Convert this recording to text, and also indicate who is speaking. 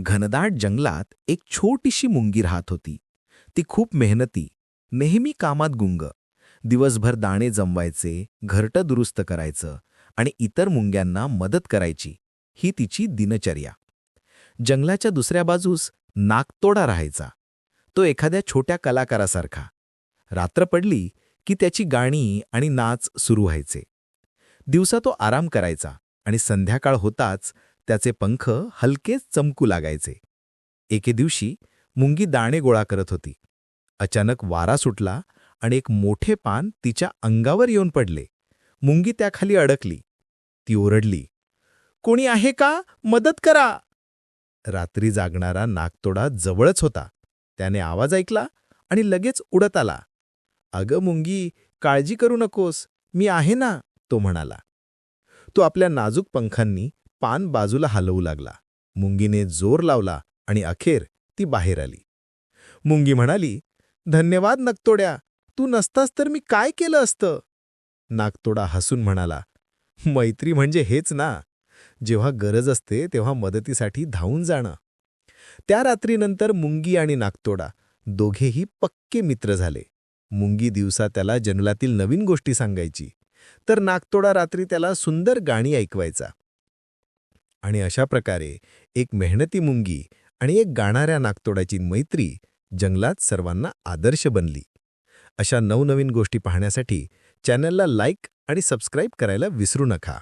Speaker 1: घनदाट जंगलात एक छोटीशी मुंगी राहत होती. ती खूप मेहनती नेहमी कामात गुंग. दिवसभर दाणे जमवायचे घरटं दुरुस्त करायचं आणि इतर मुंग्यांना मदत करायची ही तिची दिनचर्या. जंगलाच्या दुसऱ्या बाजूस नागतोडा राहायचा. तो एखाद्या छोट्या कलाकारासारखा. रात्र पडली की त्याची गाणी आणि नाच सुरू व्हायचे. दिवसा तो आराम करायचा आणि संध्याकाळ होताच त्याचे पंख हलकेच चमकू लागायचे. एके दिवशी मुंगी दाणे गोळा करत होती. अचानक वारा सुटला आणि एक मोठे पान तिच्या अंगावर येऊन पडले. मुंगी त्याखाली अडकली. ती ओरडली कोणी आहे का? मदत करा. रात्री जागणारा नागतोडा जवळच होता. त्याने आवाज ऐकला आणि लगेच उडत आला. अगं मुंगी काळजी करू नकोस मी आहे ना तो म्हणाला. तो आपल्या नाजूक पंखांनी पान बाजूला हलवू लागला. मुंगीने जोर लावला आणि अखेर ती बाहेर आली. मुंगी म्हणाली धन्यवाद नकतोड्या तू नसतास तर मी काय केलं असतं? नागतोडा हसून म्हणाला मैत्री म्हणजे हेच ना. जेव्हा गरज असते तेव्हा मदतीसाठी धावून जाणं. त्या रात्रीनंतर मुंगी आणि नागतोडा दोघेही पक्के मित्र झाले. मुंगी दिवसा त्याला जंगलातील नवीन गोष्टी सांगायची तर नागतोडा रात्री त्याला सुंदर गाणी ऐकवायचा. आणि अशा प्रकारे एक मेहनती मुंगी आणि एक गाणाऱ्या नागतोडाची मैत्री जंगलात सर्वांना आदर्श बनली. अशा नवनवीन गोष्टी पाहण्यासाठी चॅनलला लाईक आणि सबस्क्राईब करायला विसरू नका.